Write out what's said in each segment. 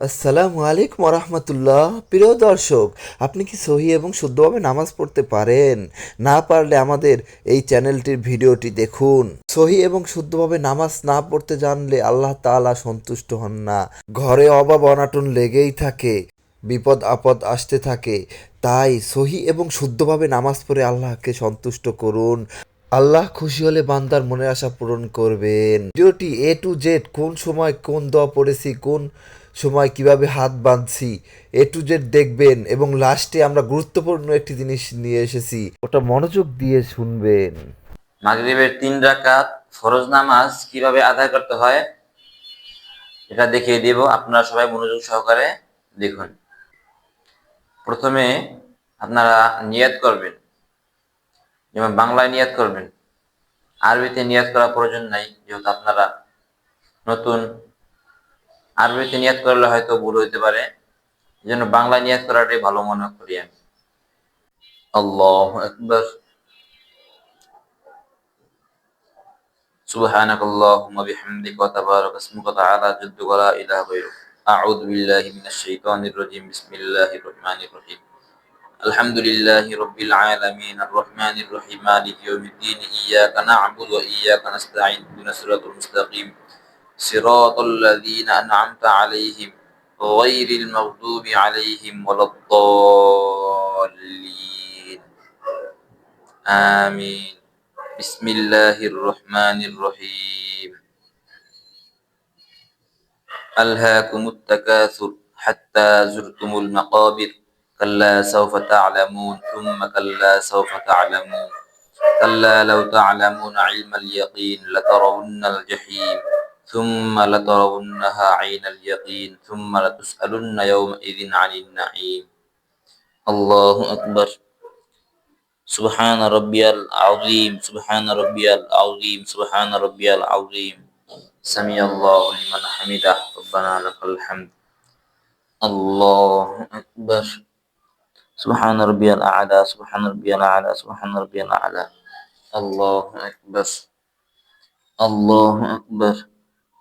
আসসালামু আলাইকুম রহমতুল্লাহ প্রিয় দর্শক, আপনি কি সহি এবং শুদ্ধভাবে নামাজ পড়তে পারেন? না পারলে আমাদের এই চ্যানেলটির ভিডিওটি দেখুন। সহি এবং শুদ্ধভাবে নামাজ না পড়তে জানলে আল্লাহ তালা সন্তুষ্ট হন না। ঘরে অভাব অনাটন লেগেই থাকে, বিপদ আপদ আসতে থাকে। তাই সহি এবং শুদ্ধভাবে নামাজ পড়ে আল্লাহকে সন্তুষ্ট করুন। আল্লাহ খুশি হলে বান্দার মনের আশা পূরণ করবেন। ভিডিওটি এ টু জেড কোন সময় কোন দোয়া পড়েছি, কোন সময় কীভাবে হাত বাঁধছি, এ টু জেড দেখবেন এবং লাস্টে আমরা গুরুত্বপূর্ণ একটি জিনিস নিয়ে এসেছি, ওটা মনোযোগ দিয়ে শুনবেন। মাগরিবের তিন রাকাত ফরজ নামাজ কীভাবে আদায় করতে হয়, এটা দেখিয়ে দিব, আপনারা সবাই মনোযোগ সহকারে দেখুন। প্রথমে আপনারা নিয়াত করবেন, যেমন বাংলায় নিয়াত করবেন, আরবিতে নিয়াত করার প্রয়োজন নাই, যেহেতু আপনারা নতুন আরবিতে নিয়াত করলে হয়তো ভুল হইতে পারে এই জন্য বাংলায় নিয়াত করাটাই ভালো মনে করি আমি আল্লাহ একবার سبحانك اللهم بحمدك وتبارك اسمك وتعالى جدك ولا إله غيرك أعوذ بالله من الشيطان الرجيم بسم الله الرحمن الرحيم الحمد لله رب العالمين الرحمن الرحيم مالك يوم الدين إياك نعبد وإياك نستعين اهدنا الصراط المستقيم صراط الذين أنعمت عليهم غير المغضوب عليهم ولا الضالين. آمين. بسم الله الرحمن الرحيم. ألهاكم التكاثر حتى زرتم المقابر كلا سوف تعلمون ثم كلا سوف تعلمون. كلا لو تعلمون علم اليقين لترون الجحيم. ثم لترونها عين اليقين ثم لتسألن يومئذ عن النعيم. الله أكبر. سبحان ربي العظيم سبحان ربي العظيم سبحان ربي العظيم. سمي الله لمن حمده. ربنا لك الحمد. الله أكبر. سبحان ربي الأعلى سبحان ربي الأعلى سبحان ربي الأعلى. الله أكبر. الله أكبر.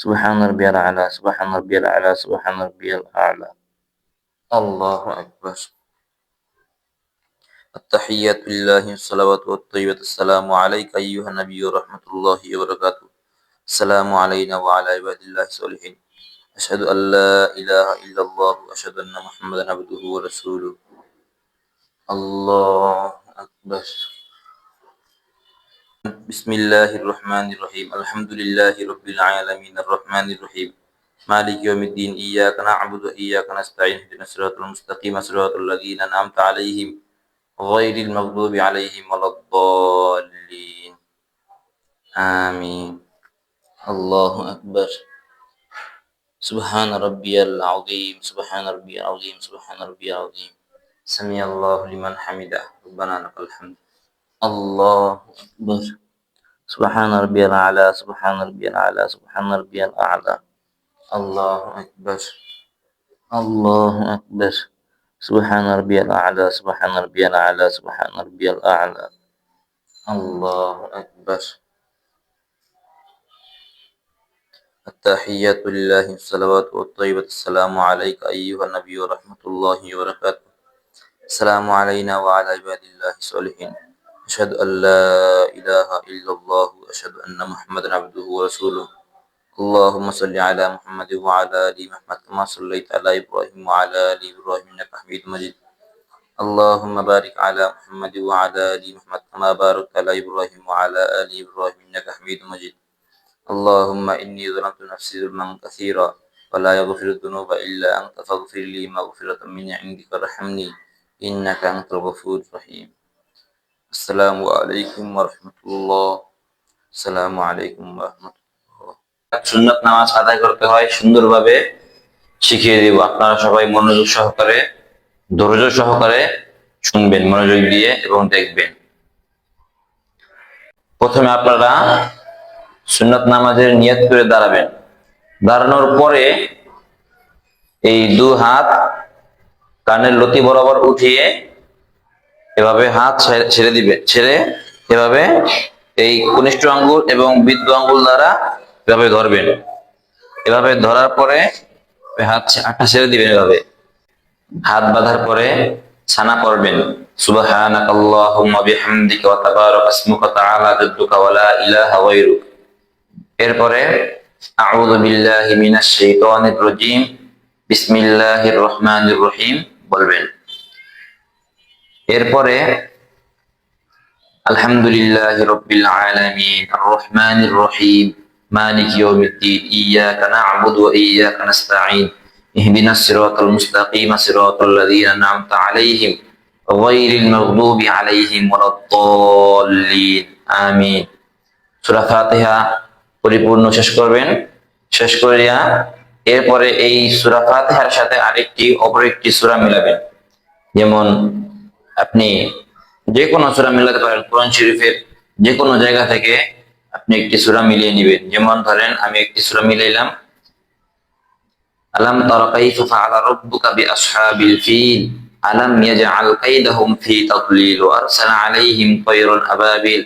سبحان ربي الأعلى سبحان ربي الأعلى سبحان ربي الأعلى. الله أكبر. التحيات لله الصلوات والطيبات السلام عليك أيها النبي ورحمة الله وبركاته. السلام علينا وعلى عباد الله الصالحين. أشهد أن لا إله إلا الله وأشهد أن محمدا عبده ورسوله. الله أكبر. بسم الله الرحمن الرحيم الحمد لله رب العالمين الرحمن الرحيم مالك يوم الدين إياك نعبد وإياك نستعين اهدنا الصراط المستقيم صراط الذين أنعمت عليهم غير المغضوب عليهم ولا الضالين آمين الله أكبر سبحان ربي العظيم سبحان ربي العظيم سبحان ربي العظيم سمي الله لمن حمده ربنا لك الحمد الله أكبر. سبحان ربي الأعلى سبحان ربي الأعلى سبحان ربي الأعلى. الله أكبر. الله أكبر. سبحان ربي الأعلى سبحان ربي الأعلى سبحان ربي الأعلى. الله أكبر. التحيات لله الصلوات والطيبة. السلام عليك أيها النبي ورحمة الله وبركاته. السلام علينا وعلى عباد الله الصالحين. أشهد أن لا إله إلا الله وأشهد أن محمدا عبده ورسوله. اللهم صل على محمد وعلى آل محمد كما صليت على إبراهيم وعلى آل إبراهيم إنك حميد مجيد. اللهم بارك على محمد وعلى آل محمد كما باركت على إبراهيم وعلى آل إبراهيم إنك حميد مجيد. اللهم إني ظلمت نفسي ظلما كثيرا ولا يغفر الذنوب إلا أنت فاغفر لي مغفرة من عندك وارحمني إنك أنت الغفور الرحيم. নামাজ আদায় করতে হয়, সুন্দরভাবে শিখিয়ে দিব। আপনারা সবাই মনোযোগ সহকারে, ধৈর্য সহকারে শুনবেন, মনোযোগ দিয়ে এবং দেখবেন। প্রথমে আপনারা সুন্নত নামাজের নিয়ত করে দাঁড়াবেন। দাঁড়ানোর পরে এই দু হাত কানের লতি বরাবর উঠিয়ে এভাবে হাত ছেড়ে দিবে। ছেড়ে এভাবে এই কনিষ্ঠ আঙ্গুল এবং বৃদ্ধ আঙ্গুল দ্বারা এভাবে ধরবেন। এভাবে ধরার পরে হাত হাতটা ছেড়ে দিবেন এভাবে। হাত বাঁধার পরে ছানা পড়বেন। সুবহানাক আল্লাহুম্মা বিহামদিকা ওয়া তাবারাকা ইসমুকা তাআলা জাদ্দুকা ওয়া লা ইলাহা গায়রুক। এরপরে আউযু বিল্লাহি মিনাশ শাইতানির রাজীম। বিসমিল্লাহির রহমানির রহিম বলবেন। এরপরে, আলহামদুলিল্লাহ রব্বিল আলামিন আর রহমানির রহিম ইয়াউমিদ্দিন, ইয়াকা না'বুদু ওয়া ইয়াকা ইহদিনাস সিরাতাল মুস্তাকিম সিরাতাল লাযীনা আন'আমতা আলাইহিম গায়রিল আলাইহিম ওয়ালাদ-দাল্লিন আমিন। সূরা ফাতিহা পরিপূর্ণ শেষ করবেন। শেষ করিয়া এরপরে এই সূরা ফাতিহার সাথে আরেকটি, অপর একটি সূরা মিলাবেন। যেমন আপনি যে কোনো সুরা মিলাতে পারেন কোরআন শরীফের যে কোনো জায়গা থেকে আপনি একটি সুরা মিলিয়ে নেবেন। যেমন ধরেন, আমি একটি সুরা মিলাইলাম, আলাম ফিল কাইদাহুম ফি তাদলিল ওয়া আরসালা আলাইহিম আবাবিল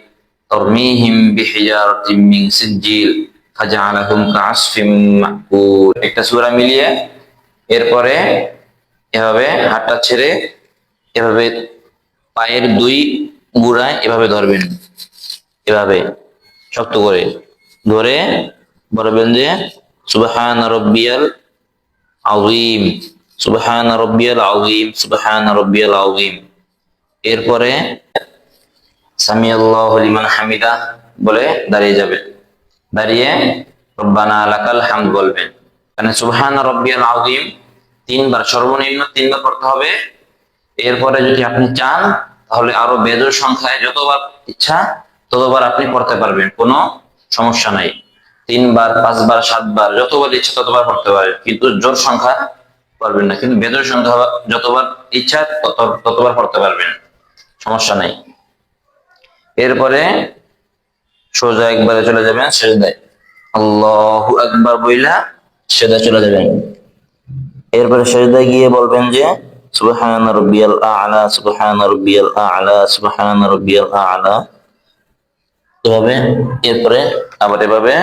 মিন সিজ্জিল, ফাজআলাহুম কাআসফিম মাকুল। একটা সূরা মিলিয়ে এরপরে এভাবে হাতটা ছেড়ে এভাবে পায়ের দুই গুড়ায় এভাবে ধরবেন। এভাবে শক্ত করে ধরে বলবেন যে, সুবহান রব্বিয়াল আযীম, সুবহান রব্বিয়াল আযীম, সুবহান রব্বিয়াল আযীম। এরপরে সামি আল্লাহু হামিদা বলে দাঁড়িয়ে যাবেন দাঁড়িয়ে রব্বানা লাকাল হামদ বলবেন। মানে সুবহান রব্বিয়াল আযীম, তিনবার সর্বনিম্ন তিনবার পড়তে হবে। এরপরে যদি আপনি চান, তাহলে আরও বেজোর সংখ্যায় যতবার ইচ্ছা, ততবার আপনি পড়তে পারবেন, কোনো সমস্যা নাই। তিনবার, পাঁচবার, সাতবার, যতবার ইচ্ছা ততবার পড়তে পারবেন কিন্তু জোর সংখ্যা পারবেন না, কিন্তু বেজোর সংখ্যা যতবার ইচ্ছা, তত- ততবার পড়তে পারবেন, সমস্যা নাই। এরপরে সোজা একবারে চলে যাবেন, সেজদায়। আল্লাহু একবার বইলা সেজদায় চলে যাবেন। এরপরে সেজদায় গিয়ে বলবেন যে সুবহান রাব্বিয়াল আ'লা, সুবহান রাব্বিয়াল আ'লা, সুবহান রাব্বিয়াল আ'লা। এভাবে এরপরে আবার এভাবে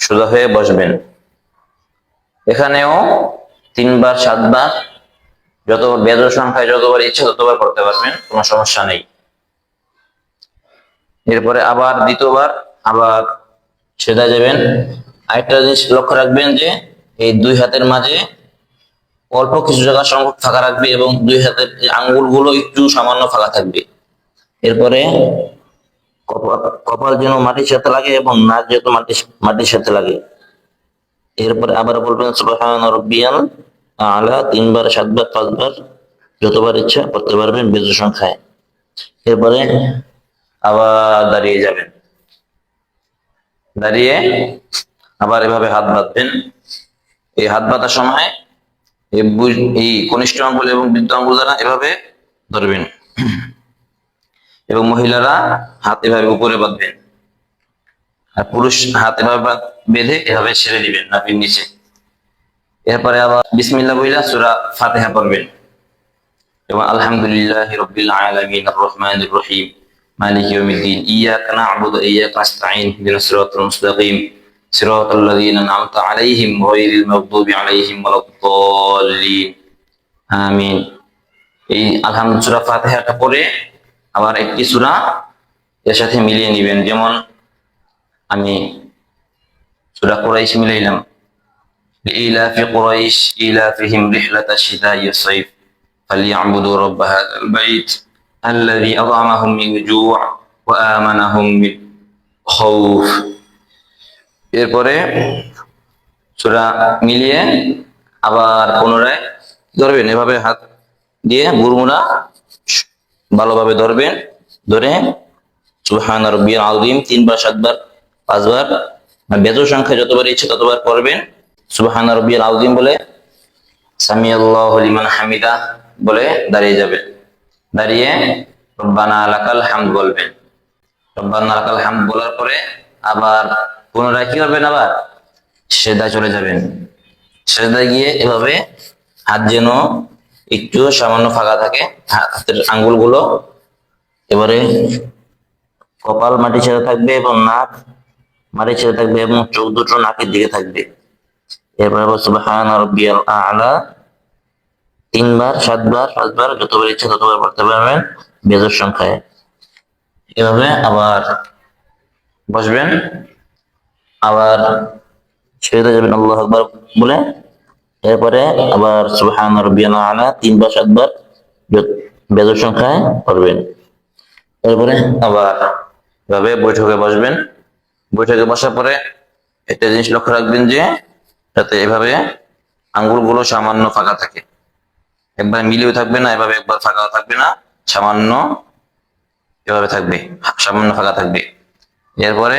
সোজা হয়ে বসবেন। এখানেও তিনবার, সাতবার, যতবার বেজর সংখ্যায় যতবার ইচ্ছে ততবার করতে পারবেন, কোনো সমস্যা নেই। এরপরে আবার দ্বিতীয়বার, আবার সেদা যাবেন। আরেকটা জিনিস লক্ষ্য রাখবেন যে, এই দুই হাতের মাঝে অল্প কিছু জায়গা সংখ্যক ফাঁকা রাখবে এবং দুই হাতের আঙ্গুলগুলো একটু সামান্য ফাঁকা থাকবে। এরপরে কপাল যেন মাটির সাথে লাগে এবং নাক যেন মাটির মাটির সাথে লাগে। এরপরে আবার বলবেন, সুবহান আলা, তিনবার, সাতবার, পাঁচবার, যতবার ইচ্ছা করতে পারবেন বেজু সংখ্যায়। এরপরে আবার দাঁড়িয়ে যাবেন। দাঁড়িয়ে আবার এভাবে হাত বাঁধবেন। এই হাত বাঁধার সময় এই কনিষ্ঠ আঙ্গুল এবং বৃদ্ধ আঙ্গুল দ্বারা এভাবে ধরবেন। এবং মহিলারা হাত এভাবে উপরে বাঁধবেন আর পুরুষ হাত এভাবে বেঁধে এভাবে ছেড়ে দিবেন নাপির নিচে। এরপরে আবার বিসমিল্লাহ বইলা সুরা ফাতিহা পড়বেন। এবং আলহামদুলিল্লাহ রাব্বিল আলামিন, আর রহমানির রহিম, মালিক ইয়াউমিদ্দিন, ইয়াকা না'বুদু, ওয়া ইয়াকা নাস্তাঈন, ইহদিনাস সিরাতাল মুস্তাকিম সিরাতাল লাযীনা আন'আমতা আলাইহিম গায়রিল মাগদুবি আলাইহিম ওয়ালাদ-দাল্লিন আমিন এই আলহামদুলিল্লাহ সূরা ফাতিহাটা পড়ে আবার একটি সূরা এর সাথে মিলিয়ে নেবেন যেমন আমি সূরা কুরাইশ মিলাইলাম ইলাফি কুরাইশ ইলাফিহিম রিহলাতাশ শিতাই ওয়াস-সাইফ فليعبدوا رب هذا البيت الذي أطعمهم من جوع وآمنهم من خوف এরপরে সুরা মিলিয়ে আবার পুনরায় ধরবেন। এভাবে হাত দিয়ে বুরমুনা ভালোভাবে ধরবেন। ধরে, সুবহান রব্বিয়াল আযীম, তিনবার, সাতবার, পাঁচবার বেজোর সংখ্যা যতবার ইচ্ছে ততবার পড়বেন। সুবহান রব্বিয়াল আযীম বলে সামি আল্লাহ লিমান হামিদা বলে দাঁড়িয়ে যাবেন। দাঁড়িয়ে, রব্বানা লাকাল হামদ বলবেন। রব্বানা লাকাল হামদ বলার পরে আবার পুনরায় কি করবেন আবার? সেদায় চলে যাবেন। সেদায় গিয়ে এভাবে হাত যেন একটু সামান্য ফাঁকা থাকে হাতের আঙ্গুলগুলো। এবারে কপাল মাটি ছেড়ে থাকবে এবং নাক মাটি ছেড়ে থাকবে এবং চোখ দুটো নাকের দিকে থাকবে। এরপরে সুবহান রাব্বিয়াল আ'লা। তিনবার, সাতবার, পাঁচবার, যতবার ইচ্ছা ততবার পড়তে পারবেন বেজোর সংখ্যায়। এভাবে আবার বসবেন। আবার ছেড়ে যাবেন আল্লাহ আকবার বলে। এরপরে আবার সুহান আ'লা তিনবার সাতবার বেজোর সংখ্যায় পড়বেন। এরপরে আবার এভাবে বৈঠকে বসবেন। বৈঠকে বসার পরে একটা জিনিস লক্ষ্য রাখবেন যে, যাতে এভাবে আঙ্গুলগুলো সামান্য ফাঁকা থাকে। একবার মিলেও থাকবে না, এভাবে একবার ফাঁকা থাকবে না, সামান্য এভাবে থাকবে, সামান্য ফাঁকা থাকবে। এরপরে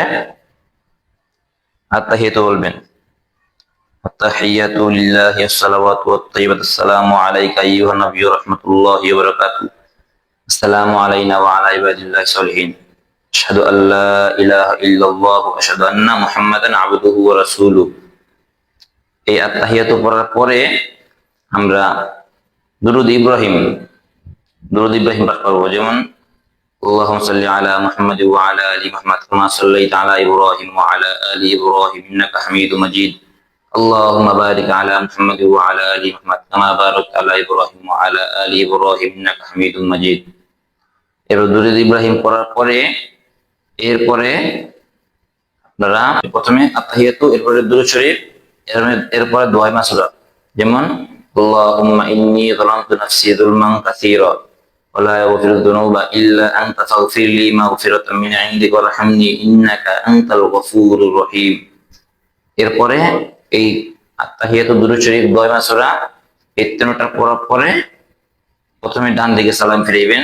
আত্মাহিয়াত বলবেন। আত্তাহিয়াতু লিল্লাহি আসসালাওয়াতু ওয়াত তাইয়্যিবাতু আসসালামু আলাইকা আইয়ুহান নাবিয়্যু আবদুহু ওয়া রাসূলুহু। এই আত্তাহিয়াত পড়ার পরে আমরা দুরুদ ইব্রাহিম দুরুদ ইব্রাহিম পাঠ করব। যেমন اللهم صل على محمد وعلى ال محمد كما صليت على ابراهيم وعلى ال ابراهيم انك حميد مجيد اللهم بارك على محمد وعلى ال محمد كما باركت على ابراهيم وعلى ال ابراهيم انك حميد مجيد এবার দুরুদ ইব্রাহিম পড়ার পরে এরপরে আপনারা প্রথমে আত্মাহিয়াতু এরপরে দুরুদ শরীফ এর- এরপরে দোয়া মাসুরা যেমন আল্লাহুম্মা ইন্নী যালামতু নাফসি যুলমান কাসীরা ولا يغفر الذنوب إلا أنت فاغفر لي مغفرة من عندك وارحمني إنك أنت الغفور الرحيم এরপরে এই আত্মাহিয়াতু দুরূদ শরীফ দোয়া মাসুরা এই তিনটা পড়ার পরে প্রথমে ডান দিকে সালাম ফিরাইবেন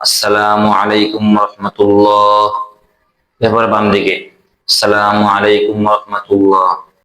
আসসালামু আলাইকুম রহমতুল্লাহ এরপরে বাম দিকে আসসালামু আলাইকুম রহমতুল্লাহ